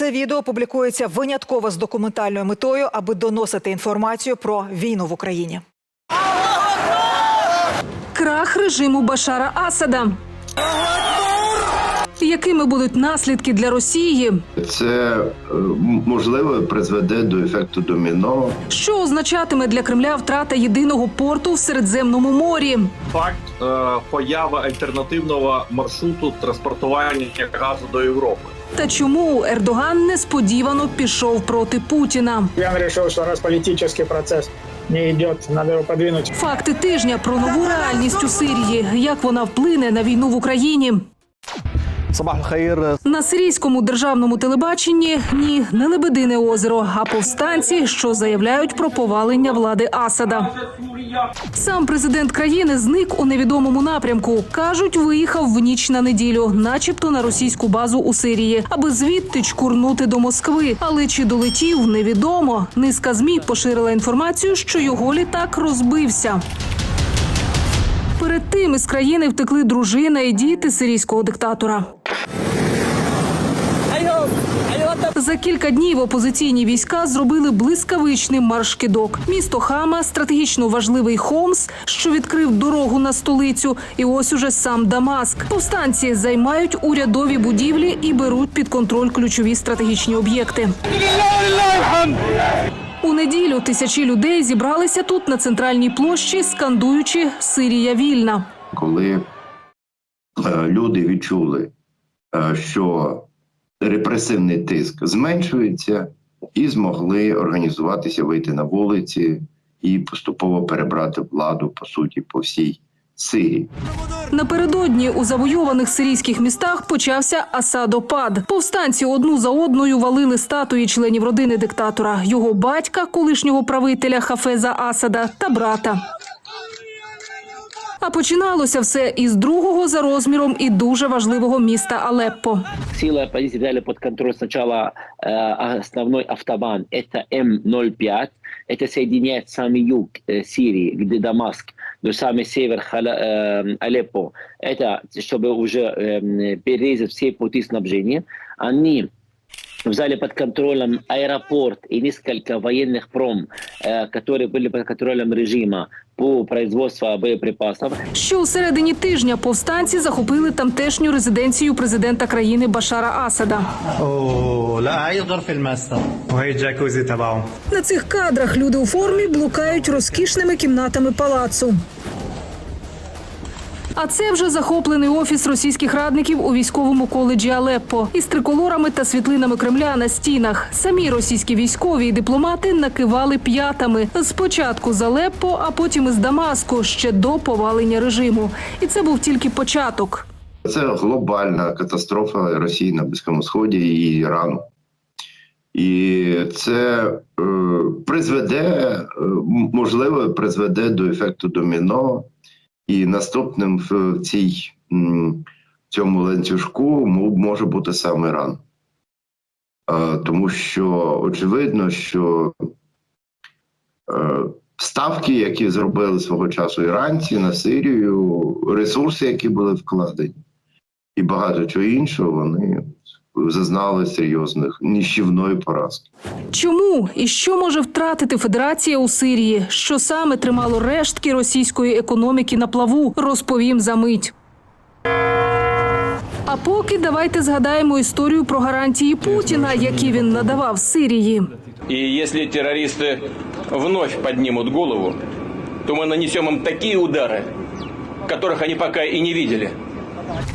Це відео публікується винятково з документальною метою, аби доносити інформацію про війну в Україні. Крах режиму Башара Асада. Якими будуть наслідки для Росії? Це е, можливо призведе до ефекту доміно. Що означатиме для Кремля втрата єдиного порту в Середземному морі? факт е, появи альтернативного маршруту транспортування газу до Європи. Та чому Ердоган несподівано пішов проти Путіна? Я вирішив, що раз політичний процес не йде, треба його подвинути. Факти тижня про нову реальність у Сирії. Як вона вплине на війну в Україні? Е, на сирійському державному телебаченні ні не Лебедине озеро, а повстанці, що заявляють про повалення влади Асада. Сам президент країни зник у невідомому напрямку. кажуть, виїхав в ніч на неділю, начебто на російську базу у Сирії, аби звідти чкурнути до Москви. Але чи долетів, невідомо. Низка змі поширила інформацію, що його літак розбився. Перед тим із країни втекли дружина і діти сирійського диктатора. За кілька днів опозиційні війська зробили блискавичний марш-кидок. Місто Хама, стратегічно важливий Хомс, що відкрив дорогу на столицю. І ось уже сам Дамаск. Повстанці займають урядові будівлі і беруть під контроль ключові стратегічні об'єкти. У неділю тисячі людей зібралися тут на центральній площі, скандуючи Сирія вільна. коли е, люди відчули, е, що репресивний тиск зменшується, і змогли організуватися, вийти на вулиці і поступово перебрати владу по суті по всій Сирії. Напередодні у завойованих сирійських містах почався Асадопад. Повстанці одну за одною валили статуї членів родини диктатора, його батька, колишнього правителя Хафеза Асада та брата. А починалося все із другого за розміром і дуже важливого міста Алеппо. силы оппозиции взяли под контроль сначала э, основной автобан, это М-05, это соединяет самый юг э, Сирии, где Дамаск, до самый север Халя- э, Алеппо. Это чтобы уже э, перерезать все пути снабжения. Они взяли под контролем аэропорт и несколько военных пром, э, которые были под контролем режима по производству боєприпасів. Що у середині тижня повстанці захопили тамтешню резиденцію президента країни Башара Асада. На цих кадрах люди у формі блукають розкішними кімнатами палацу. А це вже захоплений офіс російських радників у військовому коледжі Алеппо із триколорами та світлинами Кремля на стінах. Самі російські військові і дипломати накивали п'ятами спочатку з Алеппо, а потім із Дамаску ще до повалення режиму. І це був тільки початок. Це глобальна катастрофа Росії на Близькому Сході і Ірану. І це е, призведе, е, можливо, призведе до ефекту доміно, і наступним в цій цьому ланцюжку може бути сам Іран. Тому що очевидно, що е, ставки, які зробили свого часу іранці на Сирію, ресурси, які були вкладені, і багато чого іншого, вони зазнали серйозних ніщівної поразки. Чому і що може втратити Федерація у Сирії? Що саме тримало рештки російської економіки на плаву? Розповім за мить. А поки давайте згадаємо історію про гарантії Путіна, які він надавав Сирії. И если террористы вновь поднимут голову, то мы нанесем им такие удары, которых они пока и не видели.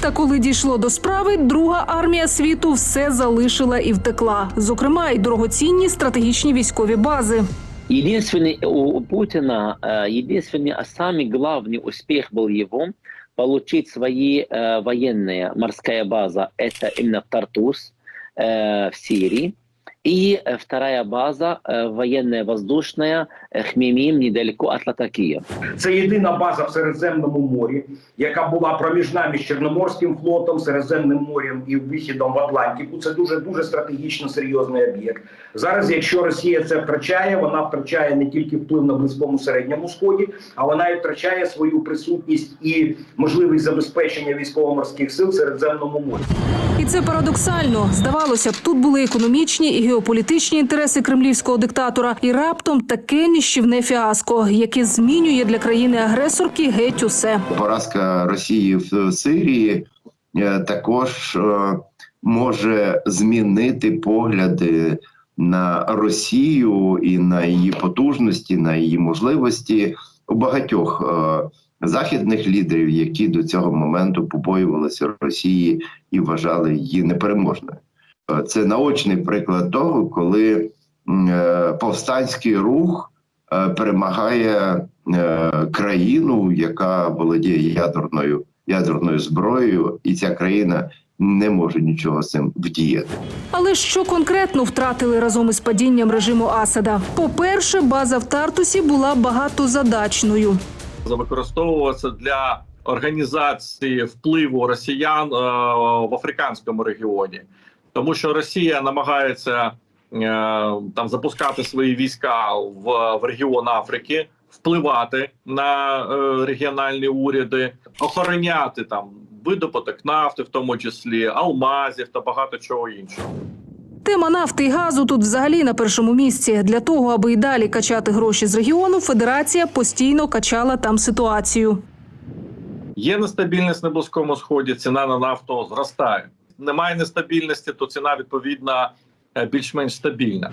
Та коли дійшло до справи, друга армія світу все залишила і втекла. Зокрема, й дорогоцінні стратегічні військові бази. Единственный у у Путина, э, единственный, а самый главный успех был его получить свои э, военные, морская база, это именно в Тартус, э, в Сирии. И э, вторая база э, военная воздушная э, Хмимим недалеко от Латакия. Це єдина база в Середземному морі, яка була проміжна між Чорноморським флотом, Середземним морем і вихідом в Атлантику. Це дуже дуже стратегічно серйозний об'єкт. Зараз, якщо Росія це втрачає, вона втрачає не тільки вплив на близькому середньому сході, а вона і втрачає свою присутність і можливість забезпечення військово-морських сил в Середземному морі. І це парадоксально. Здавалося б, тут були економічні і геополітичні інтереси кремлівського диктатора, і раптом таке ніщівне фіаско, яке змінює для країни-агресорки геть усе. Поразка Росії в Сирії е, також е, може змінити погляди на Росію і на її потужності, на її можливості у багатьох е, західних лідерів, які до цього моменту побоювалися Росії і вважали її непереможною. Це наочний приклад того, коли е, повстанський рух е, перемагає е, країну, яка володіє ядерною ядерною зброєю, і ця країна не може нічого з цим вдіяти. Але що конкретно втратили разом із падінням режиму Асада? По-перше, база в Тартусі була багатозадачною. використовуватися для організації впливу росіян е, в африканському регіоні, тому що Росія намагається е, там запускати свої війська в, в регіон Африки, впливати на е, регіональні уряди, охороняти там видобуток нафти, в тому числі алмазів та багато чого іншого. Тема нафти і газу тут взагалі на першому місці. Для того, аби й далі качати гроші з регіону, федерація постійно качала там ситуацію. Є нестабільність на близькому сході, ціна на нафту зростає. Немає нестабільності, то ціна відповідно е, більш-менш стабільна.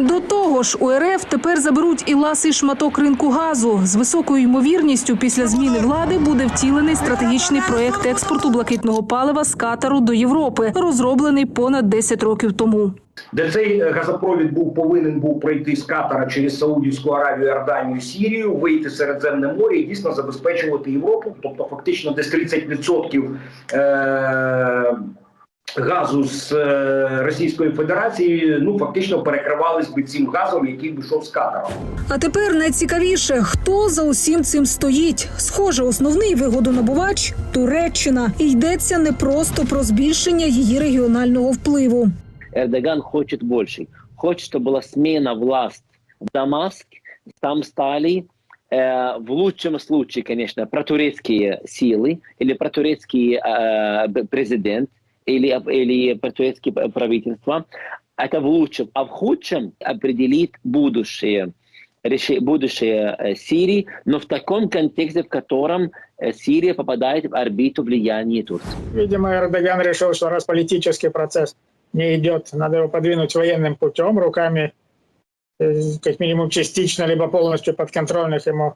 До того ж, у РФ тепер заберуть і ласий шматок ринку газу. З високою ймовірністю після зміни влади буде втілений стратегічний проект експорту блакитного палива з Катару до Європи, розроблений понад 10 років тому. де цей е, газопровід був повинен був пройти з Катара через Саудівську Аравію, Йорданію, Сірію, вийти в Середземне море і дійсно забезпечувати Європу. Тобто, фактично, десь 30% е- газу з е- Російської Федерації ну фактично перекривались би цим газом, який би йшов з Катара. А тепер найцікавіше, хто за усім цим стоїть. Схоже, основний вигодонабувач Туреччина. І йдеться не просто про збільшення її регіонального впливу. Эрдоган хочет больше. Хочет, чтобы была смена власть в Дамаск. Там стали э, в лучшем случае, конечно, протурецкие силы или протурецкий э, б- президент или, или протурецкие п- правительства. Это в лучшем. А в худшем определит будущее будущее э, Сирии, но в таком контексте, в котором э, Сирия попадает в орбиту влияния Турции. Видимо, Эрдоган решил, что раз политический процесс не идет, надо его подвинуть военным путем, руками э, как минимум частично, либо полностью подконтрольных ему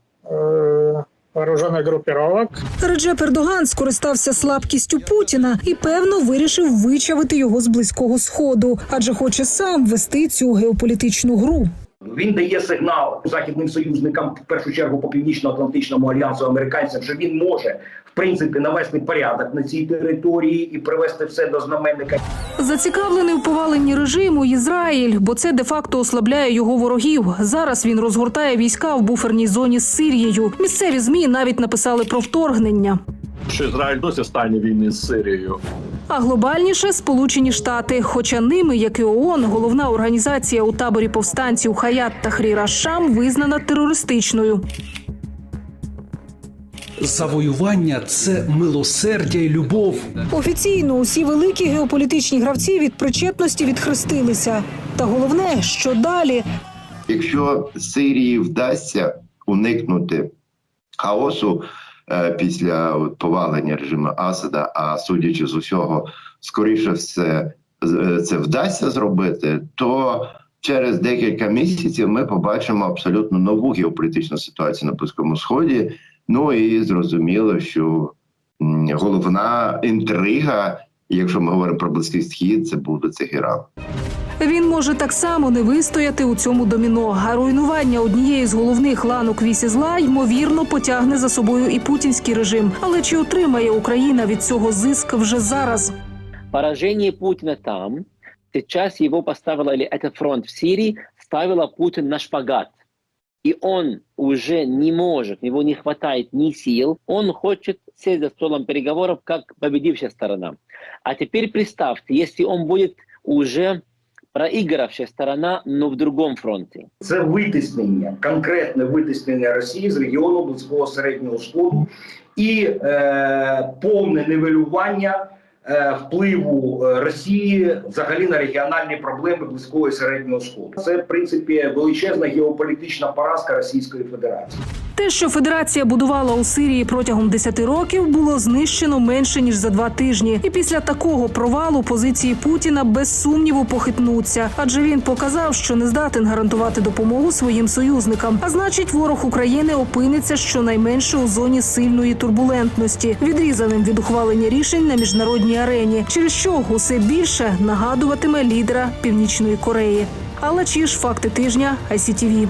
э, групіровок. Реджеп Ердоган скористався слабкістю Путіна і певно вирішив вичавити його з близького сходу, адже хоче сам вести цю геополітичну гру. Він дає сигнал західним союзникам, в першу чергу по північно-атлантичному альянсу американцям, що він може в принципі навести порядок на цій території і привести все до знаменника. Зацікавлений у поваленні режиму Ізраїль, бо це де-факто ослабляє його ворогів. Зараз він розгортає війська в буферній зоні з Сирією. Місцеві змі навіть написали про вторгнення. Що Ізраїль досі в стані війни з Сирією. А глобальніше Сполучені Штати, хоча ними, як і ООН, головна організація у таборі повстанців Хаят та Хріра Шам визнана терористичною. Завоювання це милосердя і любов. Офіційно усі великі геополітичні гравці від причетності відхрестилися. Та головне, що далі Якщо Сирії вдасться уникнути хаосу після от, повалення режиму Асада, а судячи з усього, скоріше все це вдасться зробити, то через декілька місяців ми побачимо абсолютно нову геополітичну ситуацію на Близькому Сході. Ну і зрозуміло, що головна інтрига, якщо ми говоримо про близький схід, це буде це Іран. Він може так само не вистояти у цьому доміно. А руйнування однієї з головних ланок вісі зла ймовірно потягне за собою і путінський режим. Але чи отримає Україна від цього зиск вже зараз? Поражение Путина там Сейчас его поставила, этот фронт в Сирии, ставила Путин на шпагат. И он уже не может, у него не хватает ни сил, он хочет сесть за столом переговоров как победившая сторона. А теперь представьте, если он будет уже проигравшая сторона, но в другом фронте. Це витиснення, конкретне витиснення Росії з регіону Близького Середнього Сходу і е, повне нивелювання е, впливу е, Росії взагалі на регіональні проблеми Близького і Середнього Сходу. Це в принципі величезна геополітична поразка Російської Федерації. Те, що Федерація будувала у Сирії протягом 10 років, було знищено менше ніж за два тижні. І після такого провалу позиції Путіна без сумніву похитнуться, адже він показав, що не здатен гарантувати допомогу своїм союзникам. А значить, ворог України опиниться щонайменше у зоні сильної турбулентності, відрізаним від ухвалення рішень на міжнародній арені, через що усе більше нагадуватиме лідера Північної Кореї. Але чи ж факти тижня ICTV.